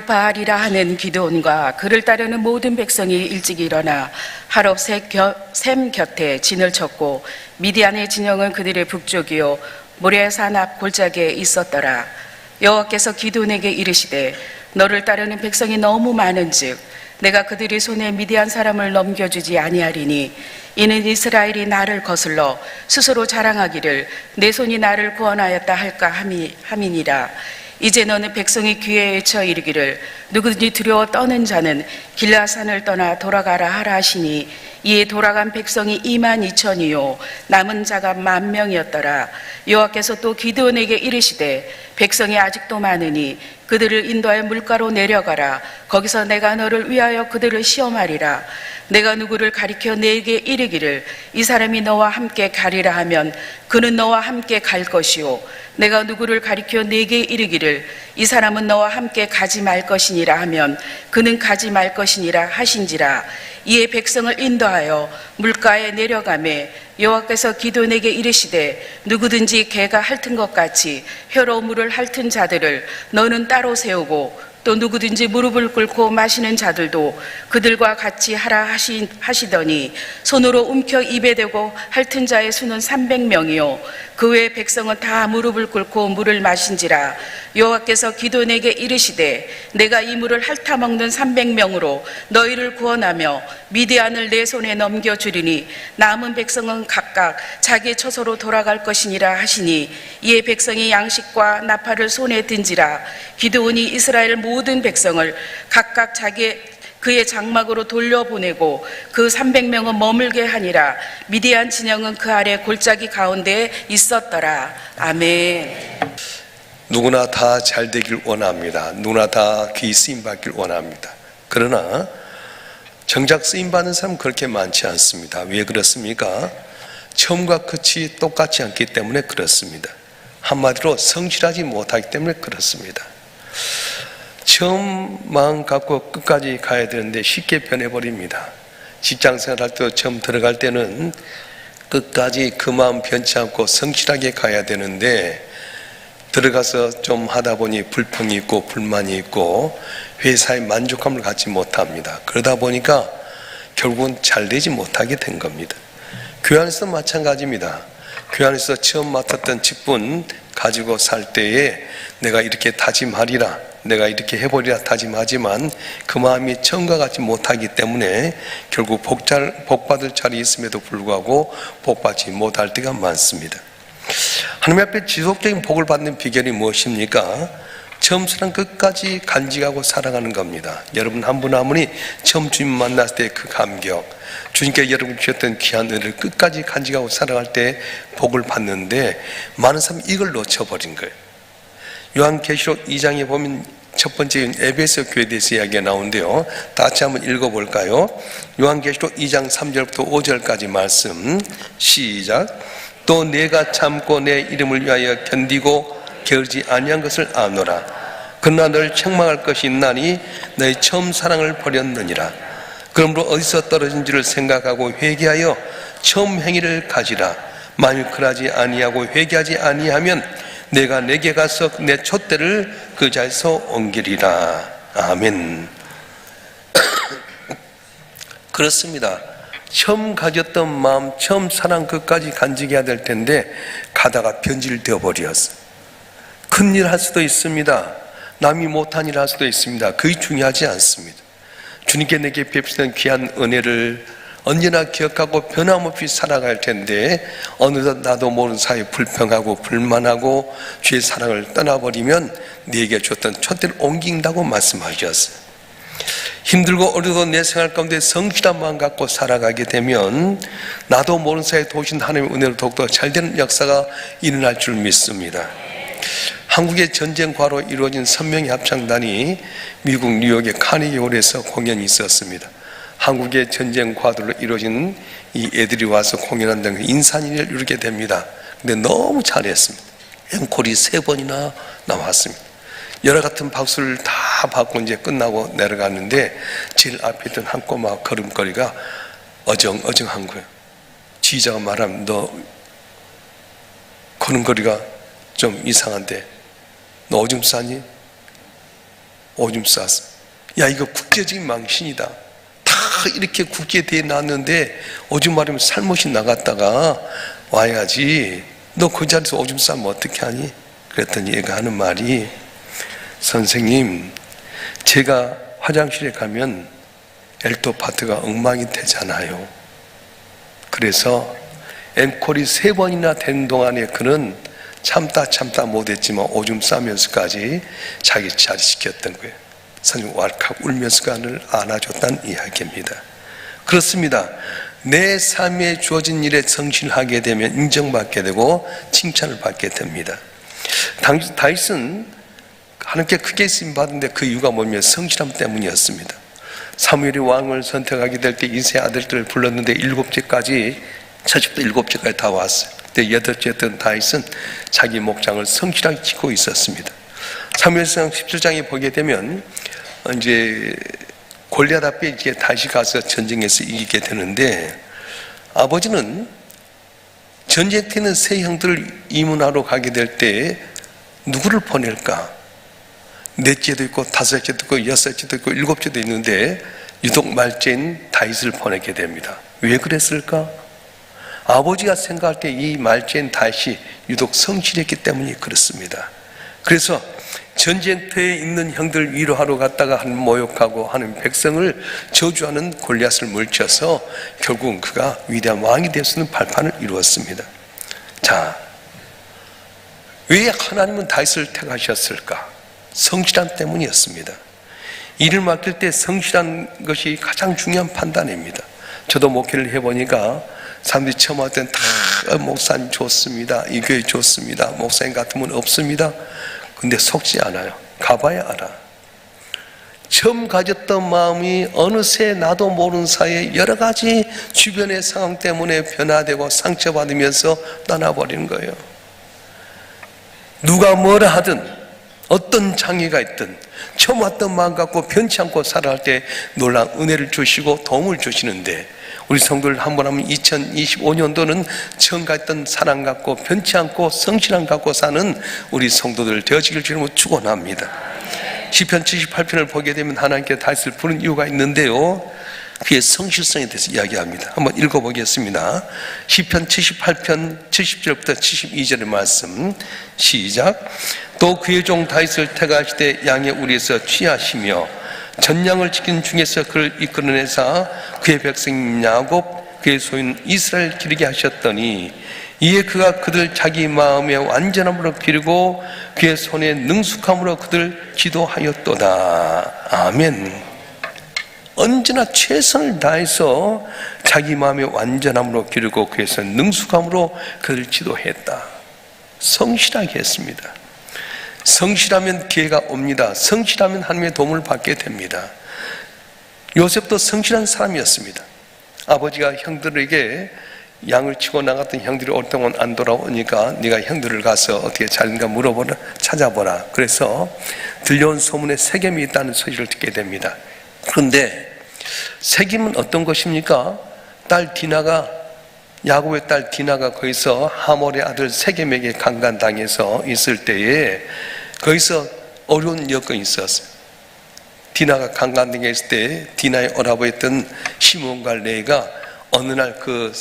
바알이라 하는 기드온과 그를 따르는 모든 백성이 일찍 일어나 하롭 샘 곁- 샘 곁에 진을 쳤고 미디안의 진영은 그들의 북쪽이요 모레산 앞 골짜기에 있었더라. 여호와께서 기드온에게 이르시되 너를 따르는 백성이 너무 많은즉 내가 그들의 손에 미디안 사람을 넘겨주지 아니하리니 이는 이스라엘이 나를 거슬러 스스로 자랑하기를 내 손이 나를 구원하였다 할까 함이, 함이니라 이제 너는 백성이 귀에 에쳐 이르기를 누구든지 두려워 떠는 자는 길라산을 떠나 돌아가라 하라 하시니 이에 돌아간 백성이 2만 2천이요 남은 자가 만 명이었더라. 여호와께서 또 기드온에게 이르시되 백성이 아직도 많으니 그들을 인도하여 물가로 내려가라. 거기서 내가 너를 위하여 그들을 시험하리라 내가 누구를 가리켜 내게 이르기를 이 사람이 너와 함께 가리라 하면 그는 너와 함께 갈 것이요. 내가 누구를 가리켜 내게 이르기를 이 사람은 너와 함께 가지 말 것이니라 하면 그는 가지 말 것이니라 하신지라. 이에 백성을 인도하여 물가에 내려가매 여호와께서 기도에게 이르시되 누구든지 개가 핥은 것 같이 혀로 물을 핥은 자들을 너는 따로 세우고 또 누구든지 무릎을 꿇고 마시는 자들도 그들과 같이 하라 하시, 하시더니 손으로 움켜 입에 대고 핥은 자의 수는 300명이요 그 외 백성은 다 무릎을 꿇고 물을 마신지라 여호와께서 기도에게 이르시되 내가 이 물을 핥아 먹는 300명으로 너희를 구원하며 미디안을 내 손에 넘겨 주리니 남은 백성은 각각 자기 처소로 돌아갈 것이니라 하시니 이에 백성이 양식과 나팔을 손에 든지라. 기드온이 이스라엘 모든 백성을 각각 자기 그의 장막으로 돌려보내고 그 300명은 머물게 하니라 미디안 진영은 그 아래 골짜기 가운데에 있었더라 아멘 누구나 다 잘 되길 원합니다. 누구나 다 귀 쓰임 받길 원합니다. 그러나 정작 쓰임 받는 사람 그렇게 많지 않습니다. 왜 그렇습니까? 처음과 끝이 똑같지 않기 때문에 그렇습니다. 한마디로 성실하지 못하기 때문에 그렇습니다. 처음 마음 갖고 끝까지 가야 되는데 쉽게 변해버립니다. 직장 생활할 때 처음 들어갈 때는 끝까지 그 마음 변치 않고 성실하게 가야 되는데 들어가서 좀 하다 보니 불평이 있고 불만이 있고 회사에 만족감을 갖지 못합니다. 그러다 보니까 결국은 잘 되지 못하게 된 겁니다. 교회 안에서 마찬가지입니다. 교회 안에서 처음 맡았던 직분 가지고 살 때에 내가 이렇게 다짐하리라 내가 이렇게 해보리라 다짐하지만 그 마음이 처음과 같이 못하기 때문에 결국 복잘, 복받을 자리 있음에도 불구하고 복받지 못할 때가 많습니다. 하나님 앞에 지속적인 복을 받는 비결이 무엇입니까? 처음부터 끝까지 간직하고 사랑하는 겁니다. 여러분 한 분 한 분이 처음 주님 만났을 때 그 감격, 주님께 여러분 주셨던 귀한 은혜를 끝까지 간직하고 사랑할 때 복을 받는데 많은 사람이 이걸 놓쳐버린 거예요. 요한계시록 2장에 보면 첫 번째 에베소 교회에 대해서 이야기가 나오는데요. 다 같이 한번 읽어볼까요? 요한계시록 2장 3절부터 5절까지 말씀. 시작. 또 내가 참고 내 이름을 위하여 견디고 게으르지 아니한 것을 아노라. 그러나 널 책망할 것이 있나니 너의 처음 사랑을 버렸느니라. 그러므로 어디서 떨어진지를 생각하고 회개하여 처음 행위를 가지라. 만일 그러지 아니하고 회개하지 아니하면 내가 내게 가서 내 촛대를 그 자리에서 옮기리라 아멘 그렇습니다. 처음 가졌던 마음, 처음 사랑 끝까지 간직해야 될 텐데 가다가 변질되어 버렸어. 큰일 할 수도 있습니다. 남이 못한 일 할 수도 있습니다. 그게 중요하지 않습니다. 주님께 내게 베푸시는 귀한 은혜를 언제나 기억하고 변함없이 살아갈 텐데 어느덧 나도 모르는 사이에 불평하고 불만하고 주의 사랑을 떠나버리면 네게 줬던 촛대를 옮긴다고 말씀하셨어요. 힘들고 어려도 내 생활 가운데 성실한 마음 갖고 살아가게 되면 나도 모르는 사이에 도신 하나님의 은혜로 더욱더 잘 되는 역사가 일어날 줄 믿습니다. 한국의 전쟁과로 이루어진 선명의 합창단이 미국 뉴욕의 카네기 홀에서 공연이 있었습니다. 한국의 전쟁과들로 이루어진 이 애들이 와서 공연한다는 인산인을 이루게 됩니다. 근데 너무 잘했습니다. 앵콜이 세 번이나 나왔습니다. 여러 같은 박수를 다 받고 이제 끝나고 내려갔는데 제일 앞에 있던 한 꼬마 걸음걸이가 어정어정한 거예요. 지휘자가 말하면 너 걸음걸이가 좀 이상한데 너 오줌 싸니? 오줌 쌌어. 야, 이거 국제적인 망신이다. 다 이렇게 국제대에 나왔는데 오줌 마르면 살못이 나갔다가 와야지. 너 그 자리에서 오줌 싸면 어떻게 하니? 그랬더니 얘가 하는 말이 선생님, 제가 화장실에 가면 엘토 파트가 엉망이 되잖아요. 그래서 앵콜이 세 번이나 된 동안에 그는 참다 참다 못했지만 오줌 싸면서까지 자기 자리 지켰던 거예요. 선생님 왈칵 울면서 그를 안아줬다는 이야기입니다. 그렇습니다. 내 삶에 주어진 일에 성실하게 되면 인정받게 되고 칭찬을 받게 됩니다. 다윗은 하나님께 크게 쓰임 받은데 그 이유가 뭐냐면 성실함 때문이었습니다. 사무엘이 왕을 선택하게 될때 이세 아들들을 불렀는데 일곱째까지 첫째부터 일곱째까지 다 왔어요. 근데 여덟째였던 다윗은 자기 목장을 성실하게 지고 있었습니다. 사무엘상 17장에 보게 되면 이제 골리앗 앞에 이제 다시 가서 전쟁에서 이기게 되는데 아버지는 전쟁터에 있는 세 형들을 이문하러 가게 될 때 누구를 보낼까? 넷째도 있고 다섯째도 있고 여섯째도 있고 일곱째도 있는데 유독 말째인 다윗을 보내게 됩니다. 왜 그랬을까? 아버지가 생각할 때 이 말째인 다윗이 유독 성실했기 때문이 그렇습니다. 그래서 전쟁터에 있는 형들 위로하러 갔다가 한 모욕하고 하는 백성을 저주하는 골리앗을 물쳐서 결국은 그가 위대한 왕이 될 수 있는 발판을 이루었습니다. 자, 왜 하나님은 다윗을 택하셨을까? 성실함 때문이었습니다. 일을 맡길 때 성실한 것이 가장 중요한 판단입니다. 저도 목회를 해보니까 사람들이 처음 할 때는 다 어, 목사님 좋습니다. 이 교회 좋습니다. 목사님 같은 분 없습니다. 근데 속지 않아요. 가봐야 알아. 처음 가졌던 마음이 어느새 나도 모르는 사이에 여러 가지 주변의 상황 때문에 변화되고 상처받으면서 떠나버리는 거예요. 누가 뭐라 하든 어떤 장애가 있든 처음 왔던 마음 갖고 변치 않고 살아갈 때 놀란 은혜를 주시고 도움을 주시는데 우리 성도를 한 번 하면 2025년도는 처음 갔던 사랑 갖고 변치 않고 성실함 갖고 사는 우리 성도들 되어지길 주님으로 축원합니다. 시편 78편을 보게 되면 하나님께 다윗을 부른 이유가 있는데요. 그의 성실성에 대해서 이야기합니다. 한번 읽어보겠습니다. 시편 78편 70절부터 72절의 말씀 시작. 또 그의 종 다윗을 택하시되 양의 우리에서 취하시며 전량을 지킨 중에서 그를 이끌어내사 그의 백성 야곱 그의 소인 이스라엘 기르게 하셨더니 이에 그가 그들 자기 마음의 완전함으로 기르고 그의 손의 능숙함으로 그들 지도하였도다. 아멘. 언제나 최선을 다해서 자기 마음의 완전함으로 기르고 그에서 능숙함으로 그를 지도했다. 성실하게 했습니다. 성실하면 기회가 옵니다. 성실하면 하나님의 도움을 받게 됩니다. 요셉도 성실한 사람이었습니다. 아버지가 형들에게 양을 치고 나갔던 형들이 오랫동안 안 돌아오니까 네가 형들을 가서 어떻게 잘인가 물어보라 찾아보라. 그래서 들려온 소문에 세겜이 있다는 소식을 듣게 됩니다. 그런데 세겜은 어떤 것입니까? 딸 디나가 야곱의 딸 디나가 거기서 하몰의 아들 세겜에게 강간당해서 있을 때에 거기서 어려운 여건이 있었어요. 디나가 강간당했을 때 디나의 오라버였던 시몬과 레이가 어느 날 그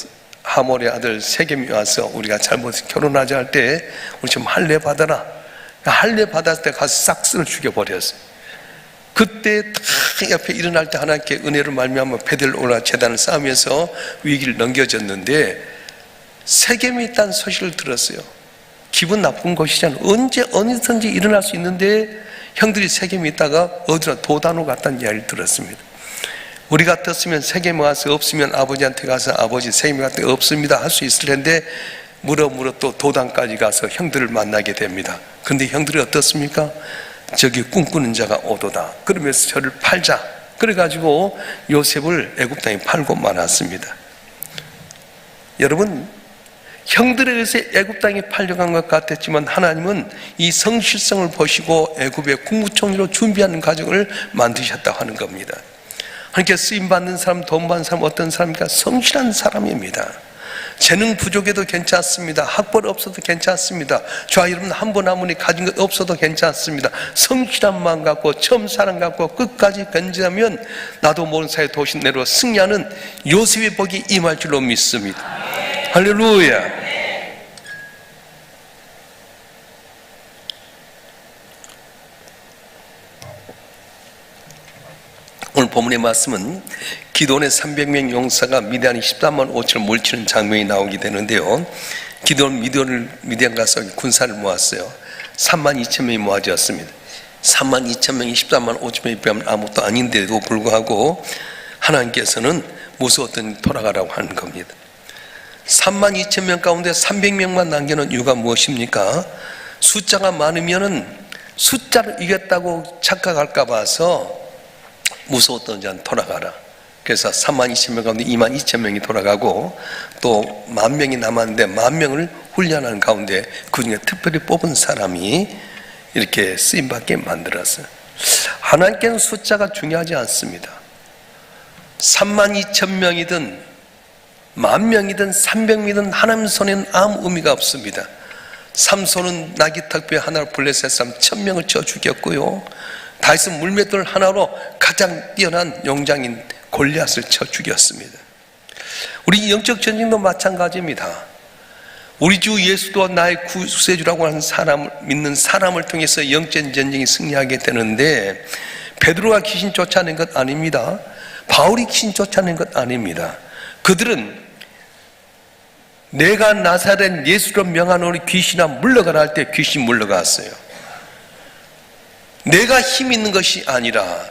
하몰의 아들 세겜이 와서 우리가 잘못 결혼하자 할 때 우리 좀 할례 받아라. 할례 받았을 때 가서 싹 쓸어 죽여버렸어요. 그때 딱 옆에 일어날 때 하나님께 은혜를 말미암아 베델 올라 재단을 쌓으면서 위기를 넘겨졌는데 세겜이 있다는 소식을 들었어요. 기분 나쁜 것이잖아. 언제 어디든지 일어날 수 있는데 형들이 세겜이 있다가 어디나 도단으로 갔다는 이야기를 들었습니다. 우리 같았으면 세겜에 와서 없으면 아버지한테 가서 아버지 세겜이 갔다 없습니다 할 수 있을 텐데 물어 물어 또 도단까지 가서 형들을 만나게 됩니다. 근데 형들이 어떻습니까? 저기 꿈꾸는 자가 오도다. 그러면서 저를 팔자. 그래가지고 요셉을 애굽 땅에 팔고 말았습니다. 여러분 형들에 의해서 애굽 땅에 팔려간 것 같았지만 하나님은 이 성실성을 보시고 애굽의 국무총리로 준비하는 과정을 만드셨다고 하는 겁니다. 하나님께 쓰임 받는 사람, 돈 받는 사람 어떤 사람입니까? 성실한 사람입니다. 재능 부족해도 괜찮습니다. 학벌 없어도 괜찮습니다. 저와 여러분 한분한 분이 가진 것 없어도 괜찮습니다. 성실한 마음 갖고 처음 사랑 갖고 끝까지 견지하면 나도 모르는 사이 도신내로 승리하는 요셉의 복이 임할 줄로 믿습니다. 할렐루야. 본문의 말씀은 기도원의 300명 용사가 미디안이 13만 5천을 몰치는 장면이 나오게 되는데요. 기도원 미디안을 미디안 가서 군사를 모았어요. 3만 2천 명이 모아졌습니다. 3만 2천 명이 13만 5천 명이 비하면 아무것도 아닌데도 불구하고 하나님께서는 무서웠던 돌아가라고 하는 겁니다. 3만 2천 명 가운데 300명만 남겨놓은 이유가 무엇입니까? 숫자가 많으면은 숫자를 이겼다고 착각할까 봐서 무서웠던 자는 돌아가라. 그래서 3만 2천 명 가운데 2만 2천 명이 돌아가고 또 만 명이 남았는데 만 명을 훈련하는 가운데 그 중에 특별히 뽑은 사람이 이렇게 쓰임받게 만들었어요. 하나님께는 숫자가 중요하지 않습니다. 3만 2천 명이든 만 명이든 300명이든 하나님 손에는 아무 의미가 없습니다. 삼손은 나귀 턱뼈 하나로 블레셋 사람 천 명을 쳐 죽였고요. 다윗은 물맷돌 하나로 가장 뛰어난 용장인 골리앗을 쳐 죽였습니다. 우리 영적 전쟁도 마찬가지입니다. 우리 주 예수도 나의 구세주라고 하는 사람을 믿는 사람을 통해서 영적 전쟁이 승리하게 되는데 베드로가 귀신 쫓아낸 것 아닙니다. 바울이 귀신 쫓아낸 것 아닙니다. 그들은 내가 나사렛 예수로 명하노니 귀신아 물러가라 할 때 귀신 물러갔어요. 내가 힘 있는 것이 아니라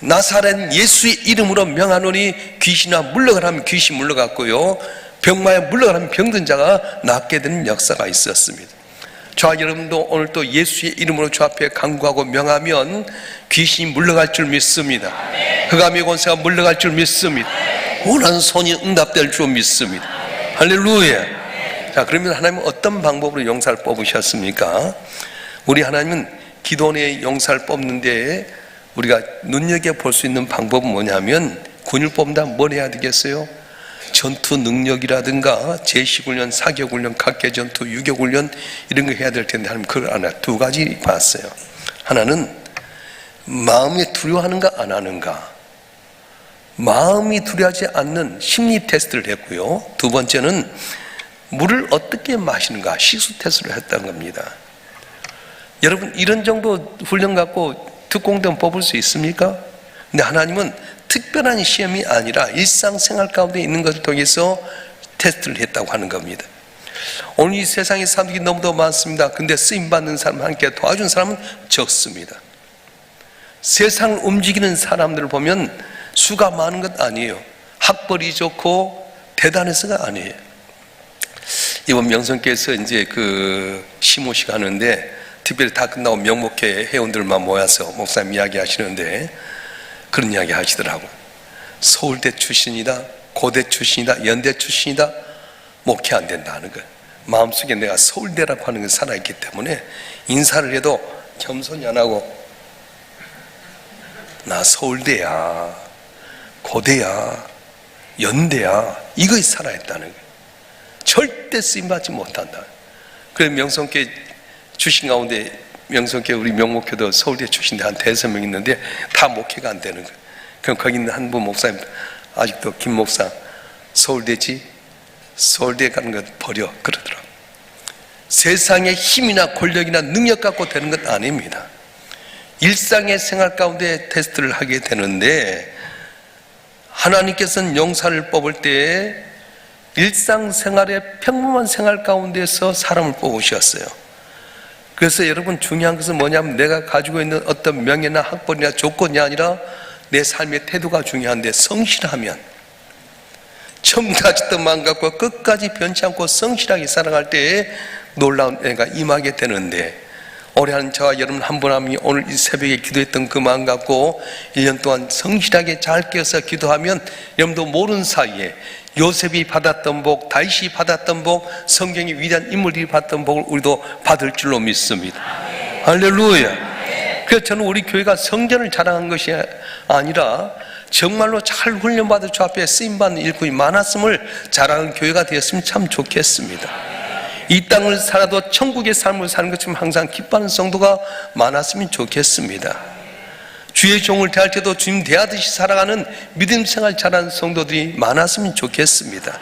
나사렛 예수의 이름으로 명하노니 귀신아 물러가라면 귀신 물러갔고요. 병마에 물러가라면 병든 자가 낫게 되는 역사가 있었습니다. 저와 여러분도 오늘 또 예수의 이름으로 주 앞에 강구하고 명하면 귀신이 물러갈 줄 믿습니다. 흑암의 권세가 물러갈 줄 믿습니다. 원하는 손이 응답될 줄 믿습니다. 할렐루야. 자, 그러면 하나님은 어떤 방법으로 용사를 뽑으셨습니까? 우리 하나님은 기도원의 용사를 뽑는데 우리가 눈여겨 볼 수 있는 방법은 뭐냐면 군을 뽑는다 뭘 해야 되겠어요? 전투 능력이라든가 제시훈련, 사격훈련, 각계전투, 유격훈련 이런 거 해야 될 텐데 하나님 그걸 안 해. 두 가지 봤어요. 하나는 마음이 두려워하는가 안 하는가 마음이 두려워하지 않는 심리 테스트를 했고요. 두 번째는 물을 어떻게 마시는가 식수 테스트를 했다는 겁니다. 여러분 이런 정도 훈련 갖고 특공대원 뽑을 수 있습니까? 근데 하나님은 특별한 시험이 아니라 일상생활 가운데 있는 것을 통해서 테스트를 했다고 하는 겁니다. 오늘 이 세상에 사람들이 너무도 많습니다. 근데 쓰임받는 사람 함께 도와준 사람은 적습니다. 세상을 움직이는 사람들을 보면 수가 많은 것 아니에요. 학벌이 좋고 대단해서가 아니에요. 이번 명성께서 이제 그 시모식 하는데 특별히 다 끝나고 명목회 회원들만 모여서 목사님 이야기 하시는데 그런 이야기 하시더라고. 서울대 출신이다, 고대 출신이다, 연대 출신이다, 목회 안 된다는 거. 마음속에 내가 서울대라고 하는 게 살아있기 때문에 인사를 해도 겸손히 안 하고 나 서울대야, 고대야, 연대야, 이거에 살아있다는 거예요. 절대 쓰임받지 못한다. 그래서 명성께 출신 가운데 명성께 우리 명목회도 서울대 출신대 한 대여섯 명 있는데 다 목회가 안 되는 거예요. 그럼 거기 있는 한 분 목사님 아직도 김 목사 서울대지 서울대 가는 것 버려 그러더라고. 세상의 힘이나 권력이나 능력 갖고 되는 것 아닙니다. 일상의 생활 가운데 테스트를 하게 되는데 하나님께서는 용사를 뽑을 때 일상생활의 평범한 생활 가운데서 사람을 뽑으셨어요. 그래서 여러분 중요한 것은 뭐냐면 내가 가지고 있는 어떤 명예나 학벌이나 조건이 아니라 내 삶의 태도가 중요한데 성실하면 처음 가졌던 마음 갖고 끝까지 변치 않고 성실하게 살아갈 때에 놀라운 애가 임하게 되는데 올해 한 저와 여러분 한 분 한 분이 오늘 이 새벽에 기도했던 그 마음 갖고 1년 동안 성실하게 잘 깨어서 기도하면 여러분도 모르는 사이에 요셉이 받았던 복, 다윗이 받았던 복, 성경의 위대한 인물들이 받았던 복을 우리도 받을 줄로 믿습니다. 할렐루야. 그래서 저는 우리 교회가 성전을 자랑한 것이 아니라 정말로 잘 훈련받은 주 앞에 쓰임받는 일꾼이 많았음을 자랑하는 교회가 되었으면 참 좋겠습니다. 이 땅을 살아도 천국의 삶을 사는 것처럼 항상 기뻐하는 성도가 많았으면 좋겠습니다. 주의 종을 대할 때도 주님 대하듯이 살아가는 믿음 생활 잘하는 성도들이 많았으면 좋겠습니다.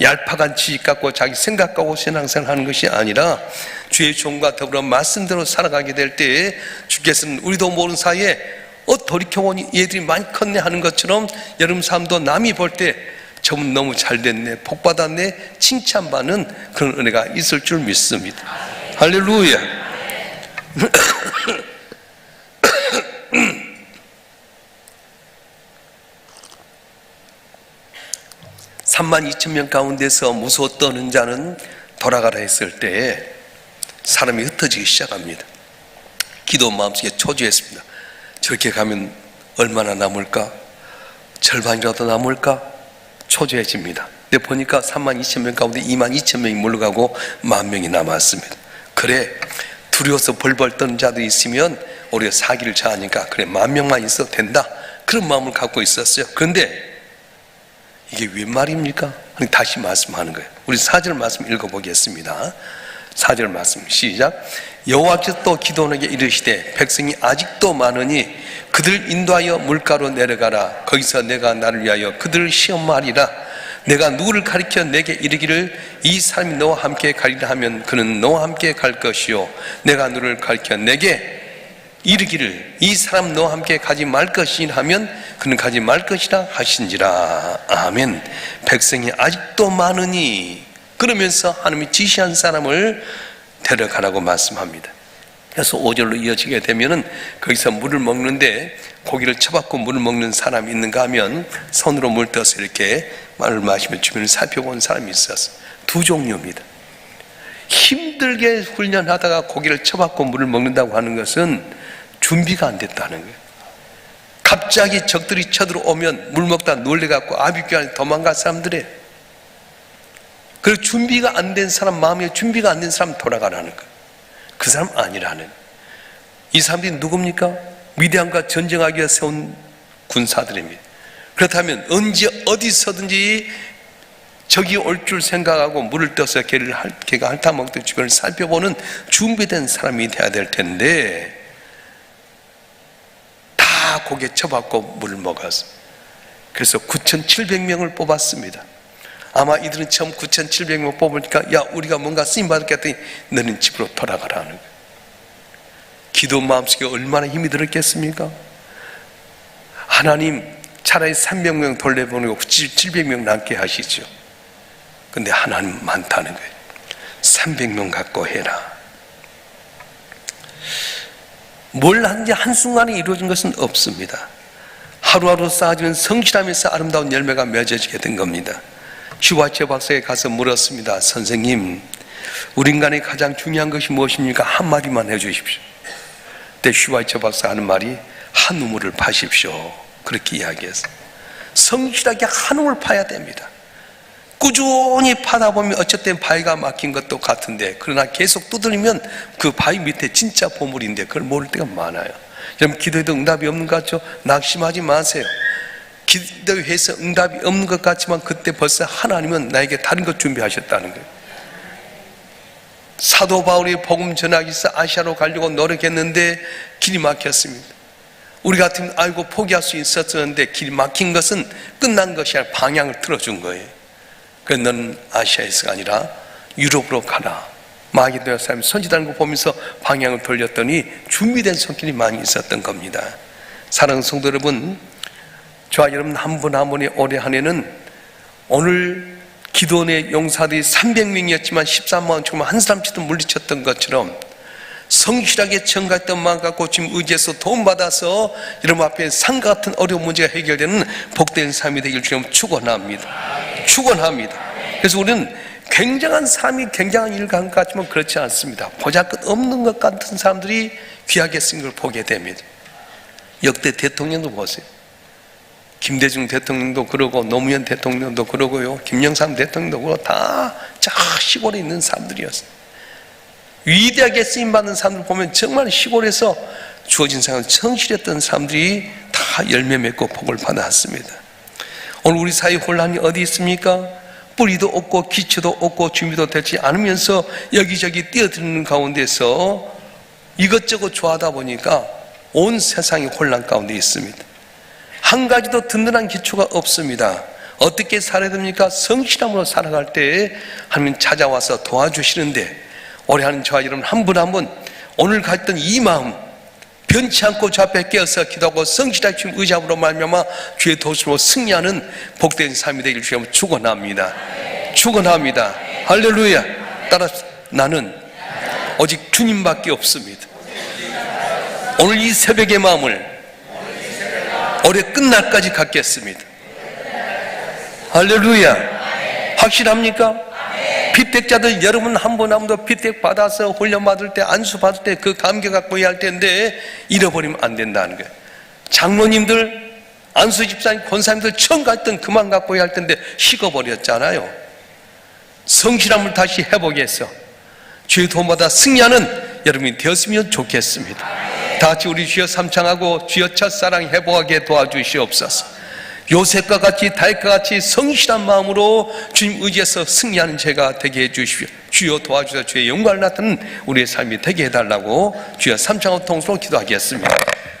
얄팍한 지식 갖고 자기 생각 갖고 신앙생활 하는 것이 아니라 주의 종과 더불어 말씀대로 살아가게 될때 주께서는 우리도 모르는 사이에 어 돌이켜보니 얘들이 많이 컸네 하는 것처럼 여러분 삶도 남이 볼 때 저분 너무 잘 됐네 복 받았네 칭찬받는 그런 은혜가 있을 줄 믿습니다 할렐루야 3만 2천 명 가운데서 무서워 떠는 자는 돌아가라 했을 때 사람이 흩어지기 시작합니다. 기도 마음속에 초조했습니다. 저렇게 가면 얼마나 남을까? 절반이라도 남을까? 초조해집니다. 근데 보니까 3만 2천 명 가운데 2만 2천 명이 물러가고 만 명이 남았습니다. 그래 두려워서 벌벌 떠는 자들이 있으면 우리가 사기를 자하니까 그래 만 명만 있어도 된다. 그런 마음을 갖고 있었어요. 그런데 이게 웬 말입니까? 다시 말씀하는 거예요. 우리 사절 말씀 읽어보겠습니다. 사절 말씀 시작. 여호와께서 또 기도원에게 이르시되 백성이 아직도 많으니 그들 인도하여 물가로 내려가라. 거기서 내가 나를 위하여 그들을 시험하리라. 내가 누구를 가리켜 내게 이르기를 이 사람이 너와 함께 가리라 하면 그는 너와 함께 갈 것이요. 내가 누를 가리켜 내게 이르기를 이 사람 너와 함께 가지 말 것이라 하면 그는 가지 말 것이라 하신지라. 아멘. 백성이 아직도 많으니 그러면서 하나님이 지시한 사람을 데려가라고 말씀합니다. 그래서 5절로 이어지게 되면은 거기서 물을 먹는데 고기를 쳐박고 물을 먹는 사람이 있는가 하면 손으로 물 떠서 이렇게 말을 마시며 주변을 살펴본 사람이 있었어 두 종류입니다. 힘들게 훈련하다가 고기를 쳐박고 물을 먹는다고 하는 것은 준비가 안 됐다는 거예요. 갑자기 적들이 쳐들어오면 물 먹다 놀래갖고 아비규 안에 도망갈 사람들이 그리고 준비가 안 된 사람 마음에 준비가 안 된 사람 돌아가라는 거예요. 그 사람 아니라는 이 사람들이 누굽니까? 미디안과 전쟁하기 위해 세운 군사들입니다. 그렇다면 언제 어디서든지 적이 올 줄 생각하고 물을 떠서 개를 할, 개가 핥아먹듯 주변을 살펴보는 준비된 사람이 돼야 될 텐데 다 고개 쳐박고 물을 먹었어. 그래서 9,700명을 뽑았습니다. 아마 이들은 처음 9,700명 뽑으니까 야 우리가 뭔가 쓰임 받을게 했더니 너는 집으로 돌아가라는. 기도 마음속에 얼마나 힘이 들었겠습니까? 하나님 차라리 300명 돌려보내고 700명 남게 하시죠. 근데 하나님 많다는 거예요. 300명 갖고 해라. 뭘 하는지 한순간에 이루어진 것은 없습니다. 하루하루 쌓아지는 성실하면서 아름다운 열매가 맺어지게 된 겁니다. 슈와체 박사에 가서 물었습니다. 선생님, 우리 인간의 가장 중요한 것이 무엇입니까? 한마디만 해주십시오. 그때 슈와체 박사 하는 말이 한 우물을 파십시오. 그렇게 이야기했어요. 성실하게 한 우물 파야 됩니다. 꾸준히 파다 보면 어쨌든 바위가 막힌 것도 같은데 그러나 계속 두드리면 그 바위 밑에 진짜 보물인데 그걸 모를 때가 많아요. 여러분 기도해도 응답이 없는 것 같죠? 낙심하지 마세요. 기도해서 응답이 없는 것 같지만 그때 벌써 하나님은 나에게 다른 것 준비하셨다는 거예요. 사도 바울이 복음 전하기 위해서 아시아로 가려고 노력했는데 길이 막혔습니다. 우리 같으면 아이고 포기할 수 있었는데 길이 막힌 것은 끝난 것이 아니라 방향을 틀어준 거예요. 그래서 너는 아시아에서가 아니라 유럽으로 가라. 마게도냐 사람이 선지다는 거 보면서 방향을 돌렸더니 준비된 손길이 많이 있었던 겁니다. 사랑하는 성도 여러분, 저와 여러분 한 분 한 분이 올해 한 해는 오늘 기도원의 용사들이 300명이었지만 13만 정말 한 사람씩도 물리쳤던 것처럼 성실하게 청가했던 마음 갖고 지금 의지해서 도움받아서 여러분 앞에 산 같은 어려운 문제가 해결되는 복된 삶이 되길 주님 축원합니다. 축원합니다. 그래서 우리는 굉장한 삶이 굉장한 일간 같지만 그렇지 않습니다. 보잘것 없는 것 같은 사람들이 귀하게 쓴 걸 보게 됩니다. 역대 대통령도 보세요. 김대중 대통령도 그러고 노무현 대통령도 그러고요. 김영삼 대통령도 그러고 다저 시골에 있는 사람들이었어요. 위대하게 쓰임 받는 사람들 보면 정말 시골에서 주어진 상을 성실했던 사람들이 다다 열매 맺고 복을 받았습니다. 오늘 우리 사회 혼란이 어디 있습니까? 뿌리도 없고 기초도 없고 준비도 되지 않으면서 여기저기 뛰어드는 가운데서 이것저것 좋아하다 보니까 온 세상이 혼란 가운데 있습니다. 한 가지도 든든한 기초가 없습니다. 어떻게 살아야 됩니까? 성실함으로 살아갈 때 하나님 찾아와서 도와주시는데 올해 하는 저와 여러분 한 분 한 분 오늘 갔던 이 마음 변치 않고 저 앞에 깨어서 기도하고 성실하게 주님 의지함으로 말미암아 주의 도심으로 승리하는 복된 삶이 되길 주님 축원합니다. 축원합니다. 할렐루야. 따라 나는 오직 주님밖에 없습니다. 오늘 이 새벽의 마음을 올해 끝날까지 갖겠습니다. 할렐루야. 확실합니까? 피택자들 여러분 한분한 분도 피택 받아서 훈련 받을 때 안수 받을 때 그 감격 갖고 해야 할 텐데 잃어버리면 안 된다는 거예요. 장로님들 안수 집사님 권사님들 처음 갔던 그만 갖고 해야 할 텐데 식어버렸잖아요. 성실함을 다시 회복해서 주의 도움받아 승리하는 여러분이 되었으면 좋겠습니다. 다 같이 우리 주여 삼창하고 주여 첫사랑 회복하게 도와주시옵소서. 요셉과 같이 다윗과 같이 성실한 마음으로 주님 의지해서 승리하는 제가 되게 해주십시오. 주여 도와주셔서 주의 영광을 나타내는 우리의 삶이 되게 해달라고 주여 삼창호 통수로 기도하겠습니다.